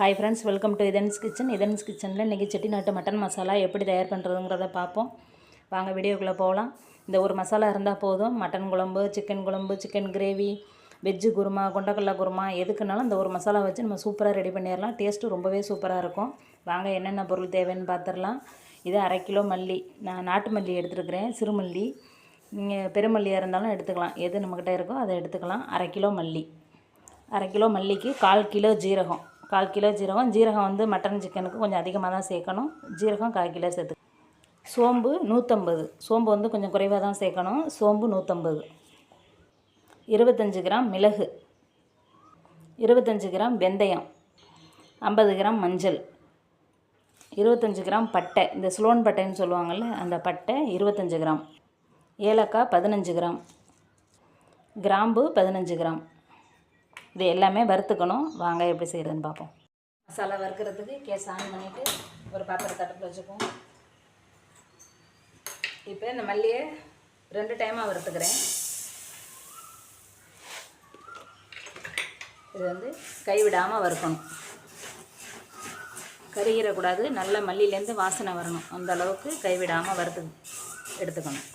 Hi friends welcome to இதன்ஸ் kitchen இதன்ஸ் கிச்சனில் இன்றைக்கி செட்டிநாட்டு மட்டன் மசாலா எப்படி தயார் பண்ணுறதுங்கிறத பார்ப்போம். வாங்க வீடியோக்குள்ளே போகலாம் இந்த ஒரு மசாலா இருந்தால் போதும். மட்டன் குழம்பு சிக்கன் குழம்பு சிக்கன் கிரேவி வெஜ்ஜு குருமா கொண்டக்கடலை குருமா எதுக்குனாலும் இந்த ஒரு மசாலா வச்சு நம்ம சூப்பராக ரெடி பண்ணிடலாம். டேஸ்ட்டு ரொம்பவே சூப்பராக இருக்கும். வாங்க என்னென்ன பொருள் தேவைன்னு பார்த்துடலாம் இது அரை கிலோ மல்லி. நான் நாட்டு மல்லி எடுத்துருக்கிறேன். சிறுமல்லி நீங்கள் பெருமல்லியாக இருந்தாலும் எடுத்துக்கலாம். எது நம்மக்கிட்ட இருக்கோ அதை எடுத்துக்கலாம். அரை கிலோ மல்லி. அரை கிலோ மல்லிக்கு கால் கிலோ ஜீரகம். கால் கிலோ ஜீரகம் ஜீரகம் வந்து மட்டன் சிக்கனுக்கு கொஞ்சம் அதிகமாக தான் சேர்க்கணும். ஜீரகம் கால் கிலோ சேர்த்து. சோம்பு நூற்றம்பது சோம்பு வந்து கொஞ்சம் குறைவாக தான் சேர்க்கணும். சோம்பு நூற்றம்பது இருபத்தஞ்சி கிராம் மிளகு. இருபத்தஞ்சி கிராம் வெந்தயம். ஐம்பது கிராம் மஞ்சள். இருபத்தஞ்சி கிராம் பட்டை. இந்த ஸ்லோன் பட்டைன்னு சொல்லுவாங்கள்ல அந்த பட்டை இருபத்தஞ்சி கிராம். ஏலக்காய் பதினஞ்சு கிராம். கிராம்பு பதினஞ்சு கிராம். இது எல்லாமே வறுத்துக்கணும். வாங்க எப்படி செய்கிறதுன்னு பார்ப்போம். மசாலா வறுக்கிறதுக்கு கேஸ் ஆன் பண்ணிவிட்டு ஒரு பாத்திரத்தை அடுப்பில் வச்சுப்போம் இப்போ இந்த மல்லியை ரெண்டு டைமாக வறுத்துக்கிறேன். இது வந்து கைவிடாமல் வறுக்கணும். கருகிடக்கூடாது நல்ல மல்லியிலேருந்து வாசனை வரணும். அந்த அளவுக்கு கைவிடாமல் வறுத்து எடுத்துக்கணும்.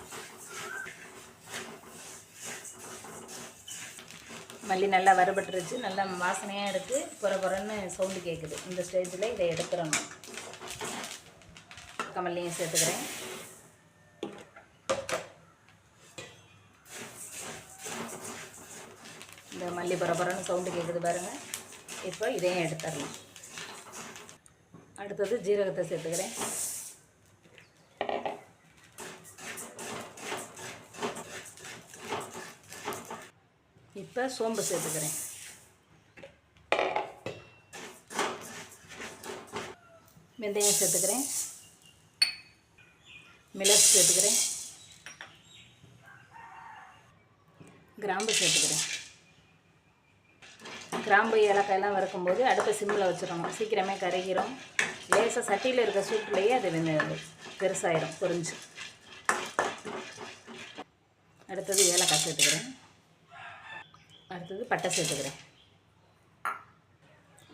மல்லி நல்லா வறுபட்டுருச்சு நல்லா வாசனையாக இருக்குது புற புறன்னு சவுண்டு கேட்குது இந்த ஸ்டேஜில் இதை எடுத்துடணும். கமல்லையும் சேர்த்துக்கிறேன். இந்த மல்லி புறப்புறன்னு சவுண்டு கேட்குது பாருங்கள் இப்போ இதையும் எடுத்துடலாம் அடுத்தது ஜீரகத்தை சேர்த்துக்கிறேன். இப்போ சோம்பு சேர்த்துக்கிறேன். வெந்தயம் சேர்த்துக்கிறேன். மிளகு சேர்த்துக்கிறேன். கிராம்பு சேர்த்துக்கிறேன். கிராம்பு ஏலக்காயெல்லாம் வறுக்கும்போது அடுப்பை சிம்மில் வச்சிடணும். சீக்கிரமே கருகிரும். லேசாக சட்டியில் இருக்க சூட்லேயே அது வெந்து பெருசாயிடும் அடுத்தது ஏலக்காய் சேர்த்துக்கிறேன். அடுத்தது பட்டை சேர்த்துக்கிறேன்.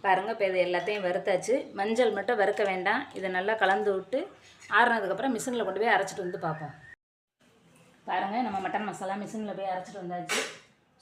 பாருங்கள் இப்போ இது எல்லாத்தையும் வறுத்தாச்சு. மஞ்சள் மட்டும் வறுக்க வேண்டாம். இதை நல்லா கலந்து விட்டு ஆறுனதுக்கப்புறம் மிஷினில் கொண்டு போய் அரைச்சிட்டு வந்து பார்ப்போம். பாருங்கள் நம்ம மட்டன் மசாலா மிஷினில் போய் அரைச்சிட்டு வந்தாச்சு.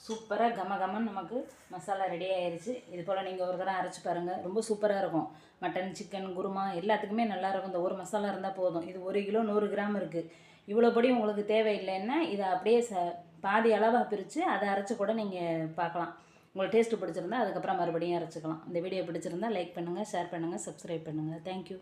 சூப்பராக கம கமன்னு நமக்கு மசாலா ரெடி ஆயிடுச்சு இது போல் நீங்கள் ஒரு தடவை அரைச்சி பாருங்கள் ரொம்ப சூப்பராக இருக்கும். மட்டன் சிக்கன் குருமா எல்லாத்துக்குமே நல்லாயிருக்கும் இந்த ஒரு மசாலா இருந்தால் போதும். இது ஒரு கிலோ நூறு கிராம் இருக்குது இவ்வளோ பொடி உங்களுக்கு தேவையில்லைன்னா இதை அப்படியே ச பாதி அளவாக பிரித்து அதை அரைச்சி கூட நீங்கள் பார்க்கலாம். உங்களுக்கு டேஸ்ட்டு பிடிச்சிருந்தா அதுக்கப்புறம் மறுபடியும் அரைச்சிக்கலாம். இந்த வீடியோ பிடிச்சிருந்தா லைக் பண்ணுங்கள் ஷேர் பண்ணுங்கள் சப்ஸ்கிரைப் பண்ணுங்கள் தேங்க்யூ